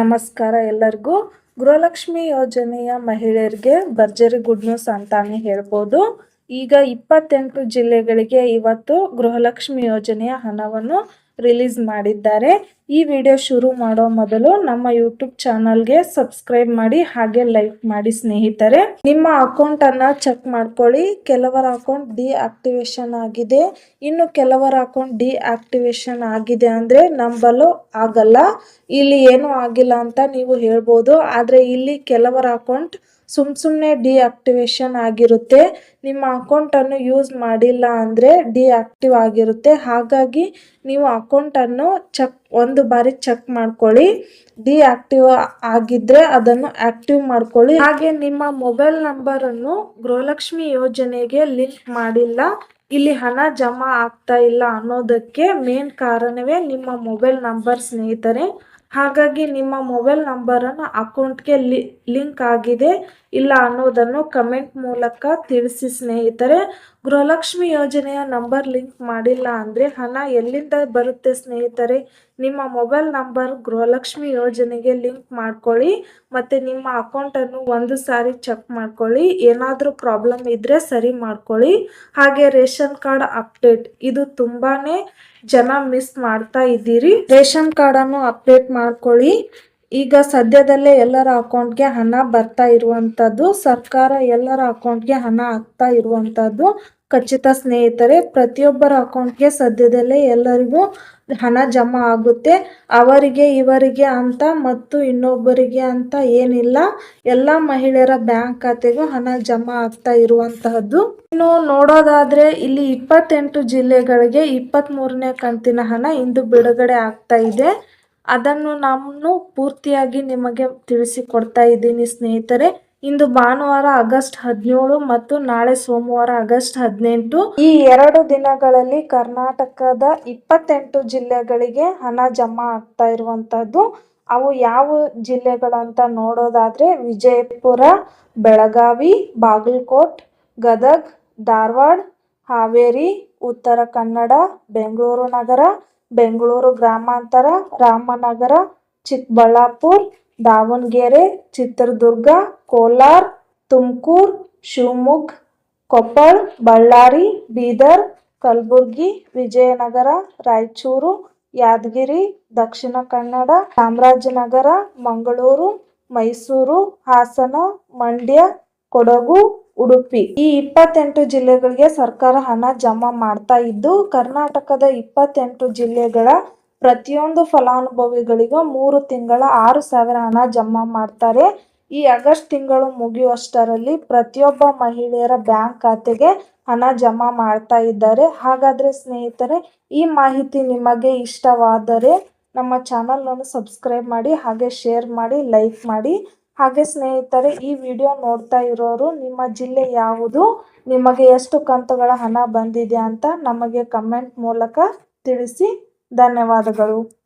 ನಮಸ್ಕಾರ ಎಲ್ಲರಿಗೂ. ಗೃಹಲಕ್ಷ್ಮಿ ಯೋಜನೆಯ ಮಹಿಳೆಯರಿಗೆ ಭರ್ಜರಿ ಗುಡ್ ನ್ಯೂಸ್ ಅಂತಾನೆ ಹೇಳ್ಬೋದು. ಈಗ ಇಪ್ಪತ್ತೆಂಟು ಜಿಲ್ಲೆಗಳಿಗೆ ಇವತ್ತು ಗೃಹಲಕ್ಷ್ಮಿ ಯೋಜನೆಯ ಹಣವನ್ನು ರಿಲೀಸ್ ಮಾಡಿದ್ದಾರೆ. ಈ ವಿಡಿಯೋ ಶುರು ಮಾಡೋ ಮೊದಲು ನಮ್ಮ ಯೂಟ್ಯೂಬ್ ಚಾನಲ್ಗೆ ಸಬ್ಸ್ಕ್ರೈಬ್ ಮಾಡಿ, ಹಾಗೆ ಲೈಕ್ ಮಾಡಿ ಸ್ನೇಹಿತರೆ. ನಿಮ್ಮ ಅಕೌಂಟ್ ಅನ್ನ ಚೆಕ್ ಮಾಡ್ಕೊಳ್ಳಿ. ಕೆಲವರ ಅಕೌಂಟ್ ಡಿ ಆಕ್ಟಿವೇಶನ್ ಆಗಿದೆ. ಇನ್ನು ಕೆಲವರ ಅಕೌಂಟ್ ಡಿಆಕ್ಟಿವೇಶನ್ ಆಗಿದೆ ಅಂದ್ರೆ ನಂಬಲು ಆಗಲ್ಲ. ಇಲ್ಲಿ ಏನು ಆಗಿಲ್ಲ ಅಂತ ನೀವು ಹೇಳ್ಬೋದು. ಆದರೆ ಇಲ್ಲಿ ಕೆಲವರ ಅಕೌಂಟ್ ಸುಮ್ ಸುಮ್ಮನೆ ಡಿಆಕ್ಟಿವೇಶನ್ ಆಗಿರುತ್ತೆ. ನಿಮ್ಮ ಅಕೌಂಟನ್ನು ಯೂಸ್ ಮಾಡಿಲ್ಲ ಅಂದರೆ ಡಿಆಕ್ಟಿವ್ ಆಗಿರುತ್ತೆ. ಹಾಗಾಗಿ ನೀವು ಅಕೌಂಟನ್ನು ಚೆಕ್, ಒಂದು ಬಾರಿ ಚೆಕ್ ಮಾಡ್ಕೊಳ್ಳಿ. ಡಿಆಕ್ಟಿವ್ ಆಗಿದ್ರೆ ಅದನ್ನು ಆಕ್ಟಿವ್ ಮಾಡ್ಕೊಳ್ಳಿ. ಹಾಗೆ ನಿಮ್ಮ ಮೊಬೈಲ್ ನಂಬರನ್ನು ಗೃಹಲಕ್ಷ್ಮಿ ಯೋಜನೆಗೆ ಲಿಂಕ್ ಮಾಡಿಲ್ಲ. ಇಲ್ಲಿ ಹಣ ಜಮಾ ಆಗ್ತಾ ಇಲ್ಲ ಅನ್ನೋದಕ್ಕೆ ಮೇನ್ ಕಾರಣವೇ ನಿಮ್ಮ ಮೊಬೈಲ್ ನಂಬರ್ ಸ್ನೇಹಿತರೆ. ಹಾಗಾಗಿ ನಿಮ್ಮ ಮೊಬೈಲ್ ನಂಬರನ್ನು ಅಕೌಂಟ್ಗೆ ಲಿ, ಲಿಂಕ್ ಆಗಿದೆ. ಇಲ್ಲ ಅನ್ನೋದನ್ನು ಕಮೆಂಟ್ ಮೂಲಕ ತಿಳಿಸಿ ಸ್ನೇಹಿತರೆ. ಗೃಹಲಕ್ಷ್ಮಿ ಯೋಜನೆಯ ನಂಬರ್ ಲಿಂಕ್ ಮಾಡಿಲ್ಲ ಅಂದರೆ ಹಣ ಎಲ್ಲಿಂದ ಬರುತ್ತೆ ಸ್ನೇಹಿತರೆ? ನಿಮ್ಮ ಮೊಬೈಲ್ ನಂಬರ್ ಗೃಹಲಕ್ಷ್ಮಿ ಯೋಜನೆಗೆ ಲಿಂಕ್ ಮಾಡ್ಕೊಳ್ಳಿ. ಮತ್ತು ನಿಮ್ಮ ಅಕೌಂಟನ್ನು ಒಂದು ಸಾರಿ ಚೆಕ್ ಮಾಡ್ಕೊಳ್ಳಿ. ಏನಾದರೂ ಪ್ರಾಬ್ಲಮ್ ಇದ್ದರೆ ಸರಿ ಮಾಡ್ಕೊಳ್ಳಿ. ಹಾಗೆ ರೇಷನ್ ಕಾರ್ಡ್ ಅಪ್ಡೇಟ್ ಇದು ತುಂಬಾ ಜನ ಮಿಸ್ ಮಾಡ್ತಾ ಇದ್ದೀರಿ. ರೇಷನ್ ಕಾರ್ಡನ್ನು ಅಪ್ಡೇಟ್ ಮಾಡ್ಕೊಳ್ಳಿ. ಈಗ ಸದ್ಯದಲ್ಲೇ ಎಲ್ಲರ ಅಕೌಂಟ್ಗೆ ಹಣ ಬರ್ತಾ ಇರುವಂಥದ್ದು ಸರ್ಕಾರ ಎಲ್ಲರ ಅಕೌಂಟ್ಗೆ ಹಣ ಆಗ್ತಾ ಇರುವಂಥದ್ದು ಖಚಿತ ಸ್ನೇಹಿತರೆ, ಪ್ರತಿಯೊಬ್ಬರ ಅಕೌಂಟ್ಗೆ ಸದ್ಯದಲ್ಲೇ ಎಲ್ಲರಿಗೂ ಹಣ ಜಮಾ ಆಗುತ್ತೆ. ಅವರಿಗೆ, ಇವರಿಗೆ ಅಂತ ಮತ್ತು ಇನ್ನೊಬ್ಬರಿಗೆ ಅಂತ ಏನಿಲ್ಲ. ಎಲ್ಲ ಮಹಿಳೆಯರ ಬ್ಯಾಂಕ್ ಖಾತೆಗೂ ಹಣ ಜಮಾ ಆಗ್ತಾ ಇರುವಂತಹದ್ದು. ಇನ್ನು ನೋಡೋದಾದ್ರೆ, ಇಲ್ಲಿ ಇಪ್ಪತ್ತೆಂಟು ಜಿಲ್ಲೆಗಳಿಗೆ ಇಪ್ಪತ್ತ್ ಕಂತಿನ ಹಣ ಇಂದು ಬಿಡುಗಡೆ ಆಗ್ತಾ ಇದೆ. ಅದನ್ನು ನಾನು ಪೂರ್ತಿಯಾಗಿ ನಿಮಗೆ ತಿಳಿಸಿಕೊಡ್ತಾ ಇದ್ದೀನಿ ಸ್ನೇಹಿತರೆ. ಇಂದು ಭಾನುವಾರ ಆಗಸ್ಟ್ ಹದಿನೇಳು ಮತ್ತು ನಾಳೆ ಸೋಮವಾರ ಆಗಸ್ಟ್ ಹದಿನೆಂಟು. ಈ ಎರಡು ದಿನಗಳಲ್ಲಿ ಕರ್ನಾಟಕದ ಇಪ್ಪತ್ತೆಂಟು ಜಿಲ್ಲೆಗಳಿಗೆ ಹಣ ಜಮಾ ಆಗ್ತಾ ಇರುವಂತದ್ದು ಅವು ಯಾವ ಜಿಲ್ಲೆಗಳಂತ ನೋಡೋದಾದ್ರೆ ವಿಜಯಪುರ, ಬೆಳಗಾವಿ, ಬಾಗಲಕೋಟ್, ಗದಗ್, ಧಾರವಾಡ, ಹಾವೇರಿ, ಉತ್ತರ ಕನ್ನಡ, ಬೆಂಗಳೂರು ನಗರ ಬೆಂಗಳೂರು ಗ್ರಾಮಾಂತರ, ರಾಮನಗರ, ಚಿಕ್ಕಬಳ್ಳಾಪುರ, ದಾವಣಗೆರೆ, ಚಿತ್ರದುರ್ಗ, ಕೋಲಾರ, ತುಮಕೂರು, ಶಿವಮೊಗ್ಗ, ಕೊಪ್ಪಳ, ಬಳ್ಳಾರಿ, ಬೀದರ್, ಕಲಬುರ್ಗಿ, ವಿಜಯನಗರ, ರಾಯಚೂರು, ಯಾದಗಿರಿ, ದಕ್ಷಿಣ ಕನ್ನಡ, ಚಾಮರಾಜನಗರ, ಮಂಗಳೂರು, ಮೈಸೂರು, ಹಾಸನ, ಮಂಡ್ಯ, ಕೊಡಗು ಉಡುಪಿ. ಈ ಇಪ್ಪತ್ತೆಂಟು ಜಿಲ್ಲೆಗಳಿಗೆ ಸರ್ಕಾರ ಹಣ ಜಮಾ ಮಾಡ್ತಾ ಇದ್ದು, ಕರ್ನಾಟಕದ ಇಪ್ಪತ್ತೆಂಟು ಜಿಲ್ಲೆಗಳ ಪ್ರತಿಯೊಂದು ಫಲಾನುಭವಿಗಳಿಗೂ ಮೂರು ತಿಂಗಳ ಆರು ಸಾವಿರ ಹಣ ಜಮಾ ಮಾಡ್ತಾರೆ. ಈ ಆಗಸ್ಟ್ ತಿಂಗಳು ಮುಗಿಯುವಷ್ಟರಲ್ಲಿ ಪ್ರತಿಯೊಬ್ಬ ಮಹಿಳೆಯರ ಬ್ಯಾಂಕ್ ಖಾತೆಗೆ ಹಣ ಜಮಾ ಮಾಡ್ತಾ ಇದ್ದಾರೆ. ಹಾಗಾದ್ರೆ ಸ್ನೇಹಿತರೆ, ಈ ಮಾಹಿತಿ ನಿಮಗೆ ಇಷ್ಟವಾದರೆ ನಮ್ಮ ಚಾನಲನ್ನು ಸಬ್ಸ್ಕ್ರೈಬ್ ಮಾಡಿ, ಹಾಗೆ ಶೇರ್ ಮಾಡಿ, ಲೈಕ್ ಮಾಡಿ. ಹಾಗೆ ಸ್ನೇಹಿತರೆ, ಈ ವಿಡಿಯೋ ನೋಡ್ತಾ ಇರೋರು, ನಿಮ್ಮ ಜಿಲ್ಲೆ ಯಾವುದು, ನಿಮಗೆ ಎಷ್ಟು ಕಂತುಗಳ ಹಣ ಬಂದಿದೆ ಅಂತ ನಮಗೆ ಕಮೆಂಟ್ ಮೂಲಕ ತಿಳಿಸಿ. ಧನ್ಯವಾದಗಳು.